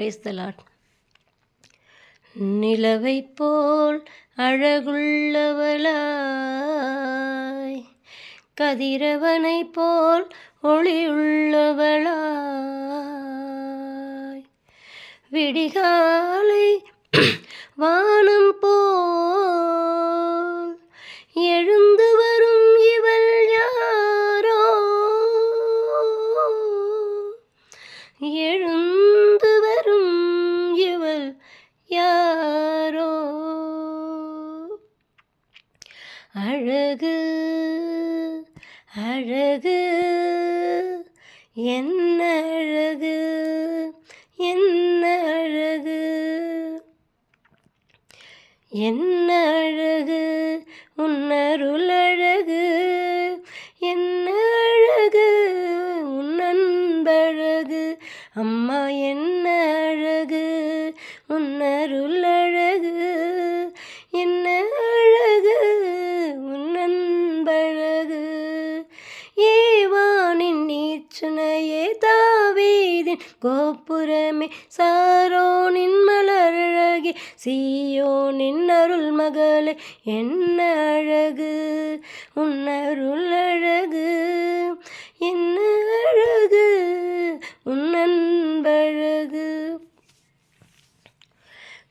Brace த lot நிலவை போல் அழகுள்ளவளாய் கதிரவனை போல் ஒளியுள்ளவளாய். விடிகாலை வானம் அழகு அழகு. என்ன அழகு என்ன அழகு? என்ன அழகு உன்னருள் அழகு. என்ன அழகு உன் அன்பழகு. அம்மா என்ன அழகு உன்னருள் அழகு. கருணையே தாவீதின் கோபுரமே. சாரோனின் மலரழகே சீயோனின் அருள் மகளே என்ன அழகு உன்னருள் அழகு என்ன அழகு உன்னன்பழகு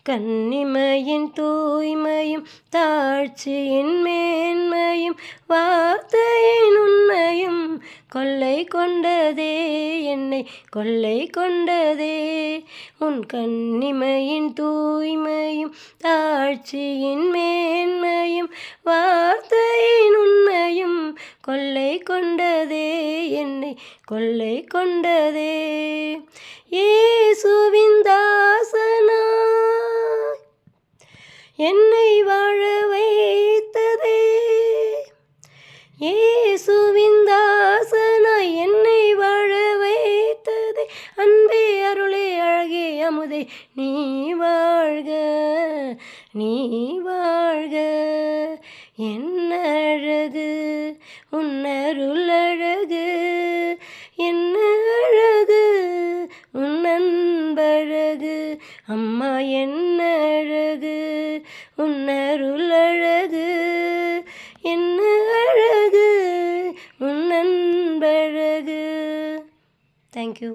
கன்னிமையின் தூய்மையும் தாழ்ச்சியின் மேன்மையும் வார்த்தையின் கொள்ளை கொண்டதே என்னை கொள்ளை கொண்டதே. உன் கண்ணிமையின் தூய்மையும் தாழ்ச்சியின் மேன்மையும் வார்த்தையின் உண்மையும் கொள்ளை கொண்டதே என்னை கொள்ளை கொண்டதே. ஏசுவின் தாசனா என்னை வாழ வைத்ததே. ஏ அமுதே நீ வாழ்க நீ வாழ்க. என்ன அழகு உன்னருள் அழகு என்ன அழகு உன்னன்பழகு. அம்மா என்ன அழகு உன்னருள் அழகு என்ன அழகு உன்னன்பழகு தேங்க்யூ